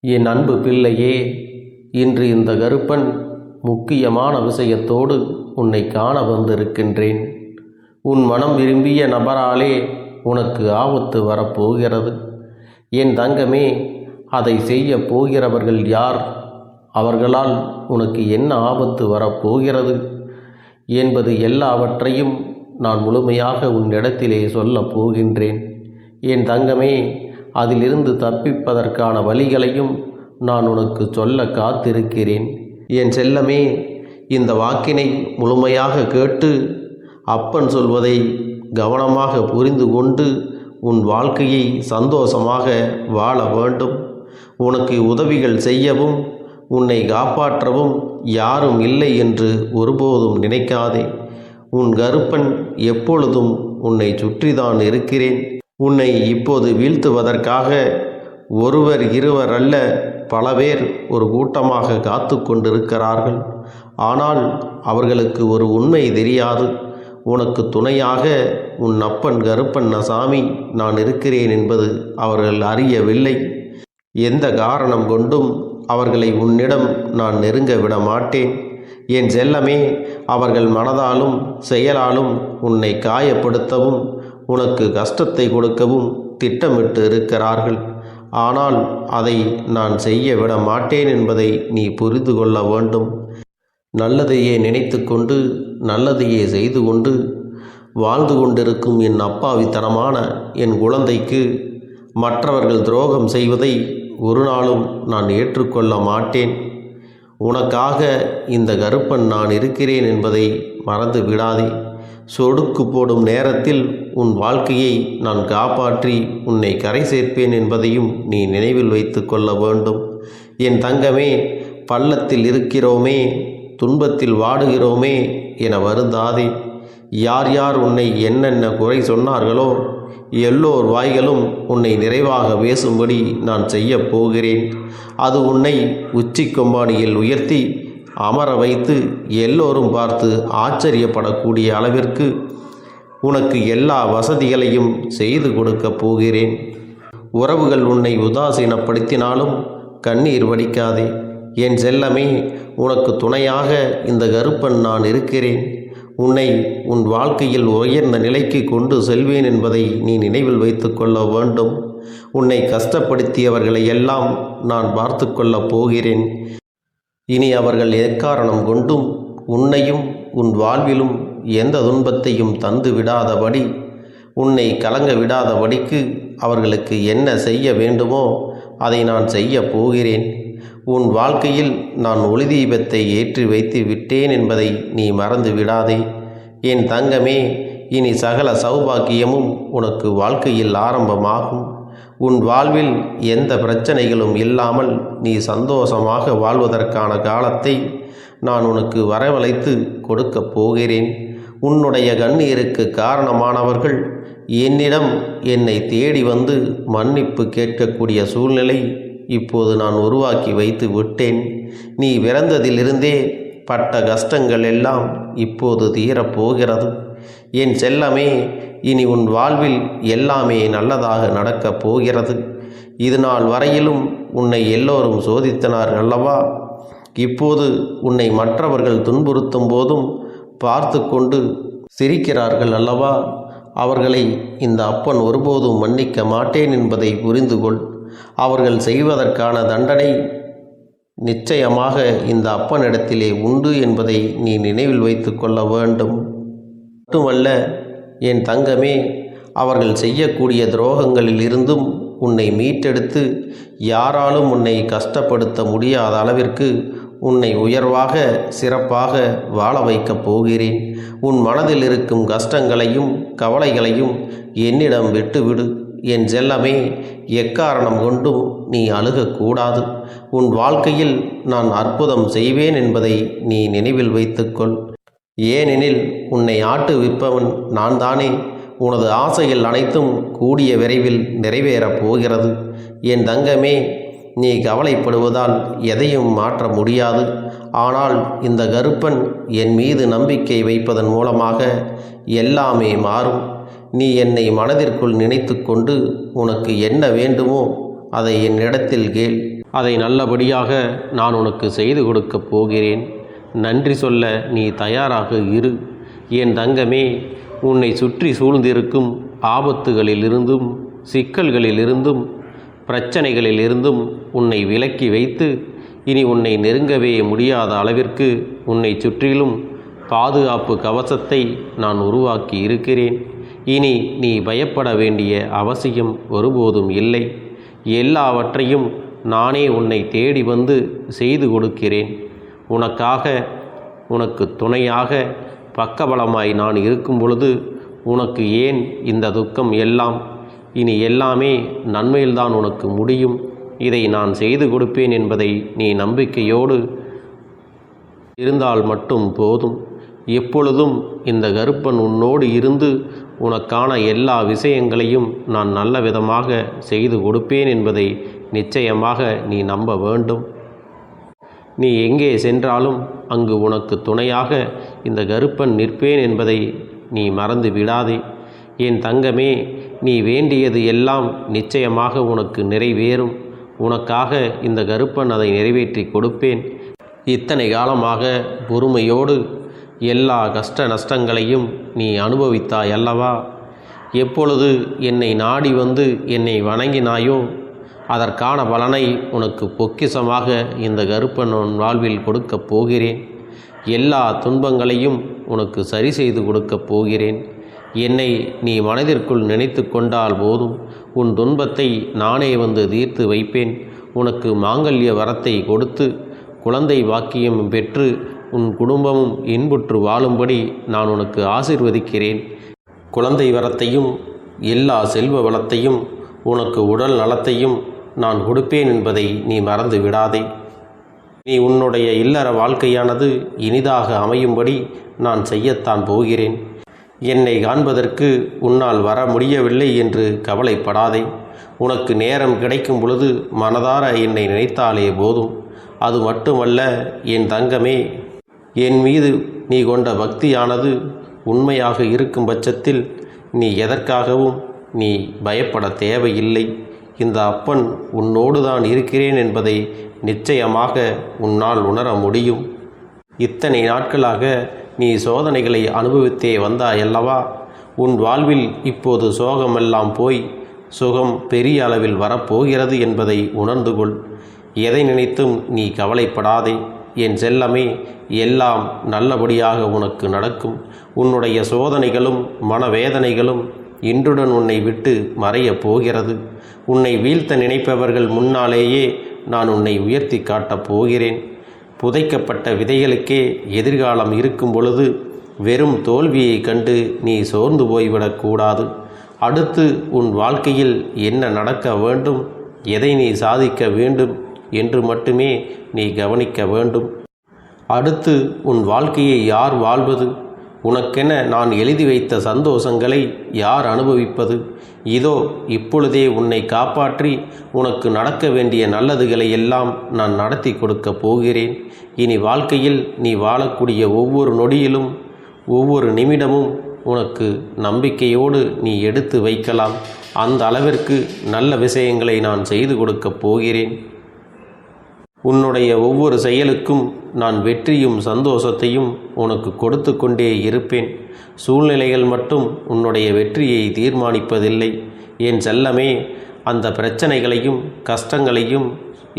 என் அன்பு பிள்ளையே இன்று இந்த கருப்பன் முக்கியமான விஷயத்தோடு உன்னை காண வந்திருக்கின்றேன். உன் மனம் விரும்பிய நபராலே உனக்கு ஆபத்து வரப்போகிறது. என் தங்கமே அதை செய்ய போகிறவர்கள் யார்? அவர்களால் உனக்கு என்ன ஆபத்து வரப்போகிறது? என்பது எல்லாவற்றையும் நான் முழுமையாக உன்னிடத்திலே சொல்லப் போகின்றேன். என் தங்கமே அதிலிருந்து தப்பிப்பதற்கான வழிகளையும் நான் உனக்கு சொல்ல காத்திருக்கிறேன். என் செல்லமே இந்த வாக்கினை முழுமையாக கேட்டு அப்பன் சொல்வதை கவனமாக புரிந்து கொண்டு உன் வாழ்க்கையை சந்தோஷமாக வாழ வேண்டும். உனக்கு உதவிகள் செய்யவும் உன்னை காப்பாற்றவும் யாரும் இல்லை என்று ஒருபோதும் நினைக்காதே. உன் கருப்பன் எப்பொழுதும் உன்னை சுற்றிதான் இருக்கிறேன். உன்னை இப்போது வீழ்த்துவதற்காக ஒருவர் இருவர் அல்ல பல பேர் ஒரு கூட்டமாக காத்து கொண்டிருக்கிறார்கள். ஆனால் அவர்களுக்கு ஒரு உண்மை தெரியாது. உனக்கு துணையாக உன் அப்பன் கருப்பன் சாமி நான் இருக்கிறேன் என்பது அவர்கள் அறியவில்லை. எந்த காரணம் கொண்டும் அவர்களை உன்னிடம் நான் நெருங்க விட மாட்டேன் என் செல்லமே அவர்கள் மனதாலும் செயலாலும் உன்னை காயப்படுத்தவும் உனக்கு கஷ்டத்தை கொடுக்கவும் திட்டமிட்டு இருக்கிறார்கள். ஆனால் அதை நான் செய்ய விட மாட்டேன் என்பதை நீ புரிந்து கொள்ள வேண்டும். நல்லதையே நினைத்து கொண்டு நல்லதையே செய்து கொண்டு வாழ்ந்து கொண்டிருக்கும் என் அப்பாவித்தனமான என் குழந்தைக்கு மற்றவர்கள் துரோகம் செய்வதை ஒரு நாளும் நான் ஏற்றுக்கொள்ள மாட்டேன். உனக்காக இந்த கருப்பன் நான் இருக்கிறேன் என்பதை மறந்து விடாதே. சொடுக்கு போடும் நேரத்தில் உன் வாழ்க்கையை நான் காப்பாற்றி உன்னை கரை சேர்ப்பேன் என்பதையும் நீ நினைவில் வைத்து கொள்ள வேண்டும். என் தங்கமே பள்ளத்தில் இருக்கிறோமே துன்பத்தில் வாடுகிறோமே என வருந்தாதே. யார் யார் உன்னை என்னென்ன குறை சொன்னார்களோ எல்லோர் வாய்களும் உன்னை நிறைவாக பேசும்படி நான் செய்யப் போகிறேன். அது உன்னை உச்சி கொம்பானியில் உயர்த்தி அமர வைத்து எல்லோரும் பார்த்து ஆச்சரியப்படக்கூடிய அளவிற்கு உனக்கு எல்லா வசதிகளையும் செய்து கொடுக்கப் போகிறேன். உறவுகள் உன்னை உதாசீனப்படுத்தினாலும் கண்ணீர் வடிக்காதே. என் செல்லமே உனக்கு துணையாக இந்த கருப்பன் நான் இருக்கிறேன். உன்னை உன் வாழ்க்கையில் உயர்ந்த நிலைக்கு கொண்டு செல்வேன் என்பதை நீ நினைவில் வைத்து கொள்ள வேண்டும். உன்னை கஷ்டப்படுத்தியவர்களை எல்லாம் நான் பார்த்து கொள்ளப் போகிறேன். இனி அவர்கள் எக்காரணம் கொண்டும் உன்னையும் உன் வாழ்விலும் எந்த துன்பத்தையும் தந்து விடாதபடி உன்னை கலங்க விடாதபடிக்கு அவர்களுக்கு என்ன செய்ய வேண்டுமோ அதை நான் செய்ய போகிறேன். உன் வாழ்க்கையில் நான் ஒளி தீபத்தை ஏற்றி வைத்து விட்டேன் என்பதை நீ மறந்து விடாதே. என் தங்கமே இனி சகல சௌபாக்கியமும் உனக்கு வாழ்க்கையில் ஆரம்பமாகும். உன் வாழ்வில் எந்த பிரச்சனைகளும் இல்லாமல் நீ சந்தோஷமாக வாழ்வதற்கான காலத்தை நான் உனக்கு வரவழைத்து கொடுக்கப் போகிறேன். உன்னுடைய கண்ணீருக்கு காரணமானவர்கள் என்னிடம் என்னை தேடி வந்து மன்னிப்பு கேட்கக்கூடிய சூழ்நிலை இப்போது நான் உருவாக்கி வைத்து விட்டேன். நீ பிறந்ததிலிருந்தே பட்ட கஷ்டங்கள் எல்லாம் இப்போது தீரப்போகிறது என் செல்லமே இனி உன் வாழ்வில் எல்லாமே நல்லதாக நடக்கப் போகிறது. இது நாள் வரையிலும் உன்னை எல்லோரும் சோதித்தனர் அல்லவா? இப்போது உன்னை மற்றவர்கள் துன்புறுத்தும் போதும் பார்த்து கொண்டு சிரிக்கிறார்கள் அல்லவா? அவர்களை இந்த அப்பன் ஒருபோதும் மன்னிக்க மாட்டேன் என்பதை புரிந்து கொள் அவர்கள் செய்வதற்கான தண்டனை நிச்சயமாக இந்த அப்பனிடத்திலே உண்டு என்பதை நீ நினைவில் வைத்து கொள்ள வேண்டும். மட்டுமல்ல என் தங்கமே அவர்கள் செய்யக்கூடிய துரோகங்களில் இருந்தும் உன்னை மீட்டெடுத்து யாராலும் உன்னை கஷ்டப்படுத்த முடியாத அளவிற்கு உன்னை உயர்வாக சிறப்பாக வாழ வைக்கப் போகிறேன். உன் மனதில் இருக்கும் கஷ்டங்களையும் கவலைகளையும் என்னிடம் விட்டுவிடு. என் செல்லமே எக்காரணம் கொண்டும் நீ அழுகக்கூடாது. உன் வாழ்க்கையில் நான் அற்புதம் செய்வேன் என்பதை நீ நினைவில் வைத்துக்கொள். ஏனெனில் உன்னை ஆட்டு விற்பவன் நான் தானே உனது ஆசைகள் அனைத்தும் கூடிய விரைவில் நிறைவேறப் போகிறது. என் தங்கமே நீ கவலைப்படுவதால் எதையும் மாற்ற முடியாது. ஆனால் இந்த கருப்பன் என் மீது நம்பிக்கை வைப்பதன் மூலமாக எல்லாமே மாறும். நீ என்னை மனதிற்குள் நினைத்து கொண்டு உனக்கு என்ன வேண்டுமோ அதை என்னிடத்தில் கேள். அதை நல்லபடியாக நான் உனக்கு செய்து கொடுக்கப் போகிறேன். நன்றி சொல்ல நீ தயாராக இரு. என் தங்கமே உன்னை சுற்றி சூழ்ந்திருக்கும் ஆபத்துகளிலிருந்தும் சிக்கல்களிலிருந்தும் பிரச்சனைகளிலிருந்தும் உன்னை விலக்கி வைத்து இனி உன்னை நெருங்கவே முடியாத அளவிற்கு உன்னை சுற்றிலும் பாதுகாப்பு கவசத்தை நான் உருவாக்கி இருக்கிறேன். இனி நீ பயப்பட வேண்டிய அவசியம் ஒருபோதும் இல்லை. எல்லாவற்றையும் நானே உன்னை தேடி வந்து செய்து கொடுக்கிறேன். உனக்காக உனக்கு துணையாக பக்கபலமாய் நான் இருக்கும் பொழுது உனக்கு ஏன் இந்த துக்கம் எல்லாம்? இனி எல்லாமே நன்மையில்தான் உனக்கு முடியும். இதை நான் செய்து கொடுப்பேன் என்பதை நீ நம்பிக்கையோடு இருந்தால் மட்டும் போதும். எப்பொழுதும் இந்த கருப்பன் உன்னோடு இருந்து உனக்கான எல்லா விஷயங்களையும் நான் நல்ல விதமாக செய்து கொடுப்பேன் என்பதை நிச்சயமாக நீ நம்ப வேண்டும். நீ எங்கே சென்றாலும் அங்கு உனக்கு துணையாக இந்த கருப்பன் நிற்பேன் என்பதை நீ மறந்து விடாதே. என் தங்கமே நீ வேண்டியது எல்லாம் நிச்சயமாக உனக்கு நிறைவேறும். உனக்காக இந்த கருப்பன் அதை நிறைவேற்றி கொடுப்பேன். இத்தனை காலமாக பொறுமையோடு எல்லா கஷ்ட நஷ்டங்களையும் நீ அனுபவித்தாய் அல்லவா எப்பொழுது என்னை நாடி வந்து என்னை வணங்கினாயோ அதற்கான பலனை உனக்கு பொக்கிசமாக இந்த கருப்பன் உன் வாழ்வில் கொடுக்கப் போகிறேன். எல்லா துன்பங்களையும் உனக்கு சரி செய்து கொடுக்கப் போகிறேன். என்னை நீ மனதிற்குள் நினைத்து கொண்டால் போதும். உன் துன்பத்தை நானே வந்து தீர்த்து வைப்பேன். உனக்கு மாங்கல்ய வரத்தை கொடுத்து குழந்தை வாக்கியம் பெற்று உன் குடும்பமும் இன்புற்று வாழும்படி நான் உனக்கு ஆசிர்வதிக்கிறேன். குழந்தை வரத்தையும் எல்லா செல்வ வளத்தையும் உனக்கு உடல் நலத்தையும் நான் கொடுப்பேன் என்பதை நீ மறந்து விடாதே. நீ உன்னுடைய இல்லற வாழ்க்கையானது இனிதாக அமையும்படி நான் செய்யத்தான் போகிறேன். என்னை காண்பதற்கு உன்னால் வர முடியவில்லை என்று கவலைப்படாதே. உனக்கு நேரம் கிடைக்கும் பொழுது மனதார என்னை நினைத்தாலே போதும். அது மட்டுமல்ல என் தங்கமே என் மீது நீ கொண்ட பக்தியானது உண்மையாக இருக்கும் பட்சத்தில் நீ எதற்காகவும் நீ பயப்பட தேவையில்லை. இந்த அப்பன் உன்னோடு தான் இருக்கிறேன் என்பதை நிச்சயமாக உன்னால் உணர முடியும். இத்தனை நாட்களாக நீ சோதனைகளை அனுபவித்தே வந்தாயல்லவா? உன் வாழ்வில் இப்போது சோகமெல்லாம் போய் சுகம் பெரிய அளவில் வரப்போகிறது என்பதை உணர்ந்து கொள். எதை நினைத்தும் நீ கவலைப்படாதே. என் செல்லமே எல்லாம் நல்லபடியாக உனக்கு நடக்கும். உன்னுடைய சோதனைகளும் மனவேதனைகளும் இன்றுடன் உன்னை விட்டு மறையப் போகிறது. உன்னை வீழ்த்த நினைப்பவர்கள் முன்னாலேயே நான் உன்னை உயர்த்தி காட்டப் போகிறேன். புதைக்கப்பட்ட விதைகளுக்கே எதிர்காலம் இருக்கும் பொழுது வெறும் தோல்வியை கண்டு நீ சோர்ந்து போய்விடக்கூடாது அடுத்து உன் வாழ்க்கையில் என்ன நடக்க வேண்டும் எதை நீ சாதிக்க வேண்டும் என்று மட்டுமே நீ கவனிக்க வேண்டும். அடுத்து உன் வாழ்க்கையை யார் வாழ்வது? உனக்கென நான் எழுதி வைத்த சந்தோஷங்களை யார் அனுபவிப்பது? இதோ இப்பொழுதே உன்னை காப்பாற்றி உனக்கு நடக்க வேண்டிய நல்லதுகளை எல்லாம் நான் நடத்தி கொடுக்கப் போகிறேன். இனி வாழ்க்கையில் நீ வாழக்கூடிய ஒவ்வொரு நொடியிலும் ஒவ்வொரு நிமிடமும் உனக்கு நம்பிக்கையோடு நீ எடுத்து வைக்கலாம். அந்த அளவிற்கு நல்ல விஷயங்களை நான் செய்து கொடுக்கப் போகிறேன். உன்னுடைய ஒவ்வொரு செயலுக்கும் நான் வெற்றியும் சந்தோஷத்தையும் உனக்கு கொடுத்து கொண்டே இருப்பேன். சூழ்நிலைகள் மட்டும் உன்னுடைய வெற்றியை தீர்மானிப்பதில்லை. என் செல்லமே அந்த பிரச்சனைகளையும் கஷ்டங்களையும்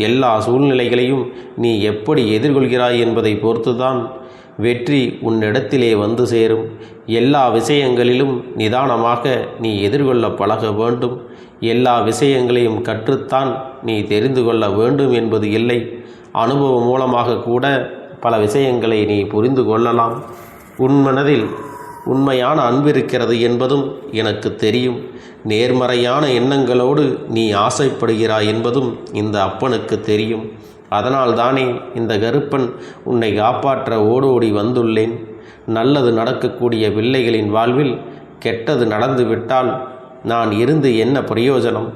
எல்லா சூழ்நிலைகளையும் நீ எப்படி எதிர்கொள்கிறாய் என்பதை பொறுத்துதான் வெற்றி உன்னிடத்திலே வந்து சேரும். எல்லா விஷயங்களிலும் நிதானமாக நீ எதிர்கொள்ள பழக வேண்டும். எல்லா விஷயங்களையும் கற்றுத்தான் நீ தெரிந்து கொள்ள வேண்டும் என்பது இல்லை. அனுபவம் மூலமாக கூட பல விஷயங்களை நீ புரிந்து கொள்ளலாம். உன் மனதில் உண்மையான அன்பு இருக்கிறது என்பதும் எனக்கு தெரியும். நேர்மறையான எண்ணங்களோடு நீ ஆசைப்படுகிறாய் என்பதும் இந்த அப்பனுக்கு தெரியும். அதனால் தானே இந்த கருப்பன் உன்னை காப்பாற்ற ஓடோடி வந்துள்ளேன். நல்லது நடக்கக்கூடிய பிள்ளைகளின் வாழ்வில் கெட்டது நடந்துவிட்டால் நான் இருந்து என்ன பிரயோஜனம்?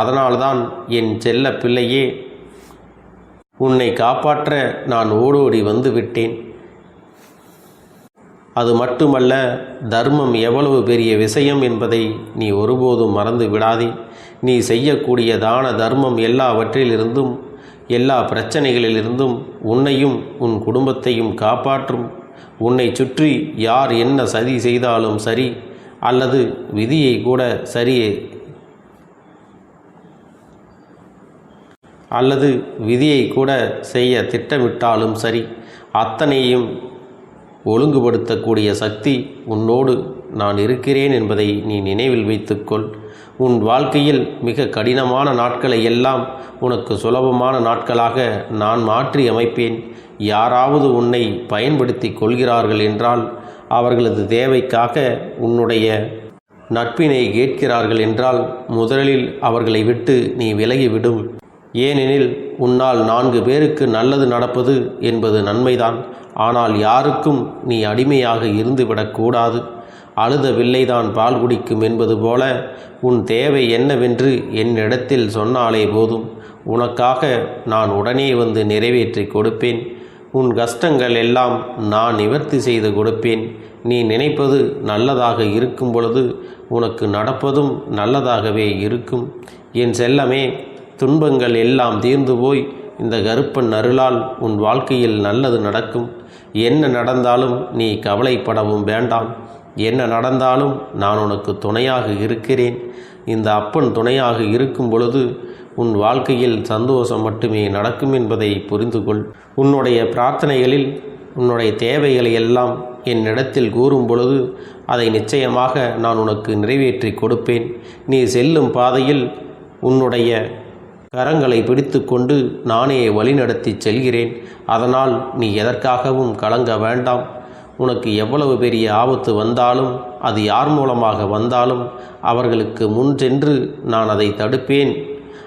அதனால்தான் என் செல்ல பிள்ளையே உன்னை காப்பாற்ற நான் ஓடோடி வந்து விட்டேன். அது மட்டுமல்ல தர்மம் எவ்வளவு பெரிய விஷயம் என்பதை நீ ஒருபோதும் மறந்து விடாதே. நீ செய்யக்கூடிய தான தர்மம் எல்லாவற்றிலிருந்தும் எல்லா பிரச்சனைகளிலிருந்தும் உன்னையும் உன் குடும்பத்தையும் காப்பாற்றும். உன்னை சுற்றி யார் என்ன சதி செய்தாலும் சரி அல்லது விதியை கூட சரியே அல்லது விதியை கூட செய்ய திட்டமிட்டாலும் சரி அத்தனையும் ஒழுங்குபடுத்தக்கூடிய சக்தி உன்னோடு நான் இருக்கிறேன் என்பதை நீ நினைவில் வைத்துக்கொள். உன் வாழ்க்கையில் மிக கடினமான நாட்களை எல்லாம் உனக்கு சுலபமான நாட்களாக நான் மாற்றி அமைப்பேன். யாராவது உன்னை பயன்படுத்தி கொள்கிறார்கள் என்றால் அவர்களது தேவைக்காக உன்னுடைய நட்பினை கேட்கிறார்கள் என்றால் முதலில் அவர்களை விட்டு நீ விலகிவிடும். ஏனெனில் உன்னால் நான்கு பேருக்கு நல்லது நடப்பது என்பது நன்மைதான். ஆனால் யாருக்கும் நீ அடிமையாக இருந்துவிடக்கூடாது அழுத வில்லைதான் பால் குடிக்கும் என்பது போல உன் தேவை என்னவென்று என்னிடத்தில் சொன்னாலே போதும். உனக்காக நான் உடனே வந்து நிறைவேற்றி கொடுப்பேன். உன் கஷ்டங்கள் எல்லாம் நான் நிவர்த்தி செய்து கொடுப்பேன். நீ நினைப்பது நல்லதாக இருக்கும் பொழுது உனக்கு நடப்பதும் நல்லதாகவே இருக்கும். என் செல்லமே துன்பங்கள் எல்லாம் தீர்ந்து போய் இந்த கருப்பன் அருளால் உன் வாழ்க்கையில் நல்லது நடக்கும். என்ன நடந்தாலும் நீ கவலைப்படவும் வேண்டாம். என்ன நடந்தாலும் நான் உனக்கு துணையாக இருக்கிறேன். இந்த அப்பன் துணையாக இருக்கும் பொழுது உன் வாழ்க்கையில் சந்தோஷம் மட்டுமே நடக்கும் என்பதை புரிந்து கொள் உன்னுடைய பிரார்த்தனைகளில் உன்னுடைய தேவைகளை எல்லாம் என்னிடத்தில் கூறும் பொழுது அதை நிச்சயமாக நான் உனக்கு நிறைவேற்றி கொடுப்பேன். நீ செல்லும் பாதையில் உன்னுடைய கரங்களை பிடித்துக்கொண்டு நானே வழிநடத்தி செல்கிறேன். அதனால் நீ எதற்காகவும் கலங்க வேண்டாம். உனக்கு எவ்வளவு பெரிய ஆபத்து வந்தாலும் அது யார் மூலமாக வந்தாலும் அவர்களுக்கு முன் சென்று நான் அதை தடுப்பேன்.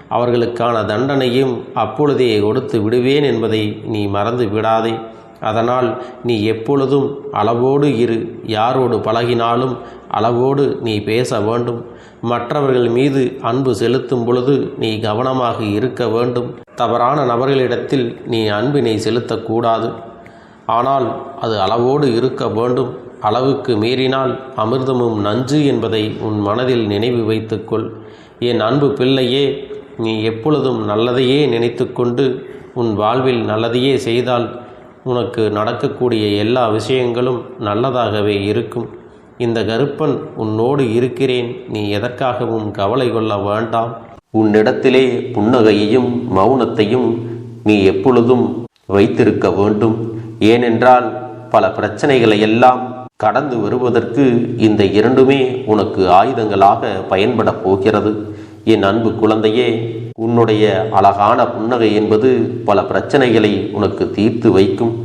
அவர்களுக்கான தண்டனையும் அப்பொழுதே கொடுத்து விடுவேன் என்பதை நீ மறந்து விடாதே. அதனால் நீ எப்பொழுதும் அளவோடு இரு. யாரோடு பழகினாலும் அளவோடு நீ பேச வேண்டும். மற்றவர்கள் மீது அன்பு செலுத்தும் பொழுது நீ கவனமாக இருக்க வேண்டும். தவறான நபர்களிடத்தில் நீ அன்பினை செலுத்தக்கூடாது. ஆனால் அது அளவோடு இருக்க வேண்டும். அளவுக்கு மீறினால் அமிர்தமும் நஞ்சு என்பதை உன் மனதில் நினைவு வைத்துக்கொள். என் அன்பு பிள்ளையே நீ எப்பொழுதும் நல்லதையே நினைத்துக்கொண்டு உன் வாழ்வில் நல்லதையே செய்தால் உனக்கு நடக்கக்கூடிய எல்லா விஷயங்களும் நல்லதாகவே இருக்கும். இந்த கருப்பன் உன்னோடு இருக்கிறேன் நீ எதற்காகவும் கவலை கொள்ள வேண்டாம். உன்னிடத்திலே புன்னகையையும் மௌனத்தையும் நீ எப்பொழுதும் வைத்திருக்க வேண்டும். ஏனென்றால் பல பிரச்சனைகளை எல்லாம் கடந்து வருவதற்கு இந்த இரண்டுமே உனக்கு ஆயுதங்களாக பயன்பட போகிறது. என் அன்பு குழந்தையே உன்னுடைய அழகான புன்னகை என்பது பல பிரச்சனைகளை உனக்கு தீர்த்து வைக்கும்.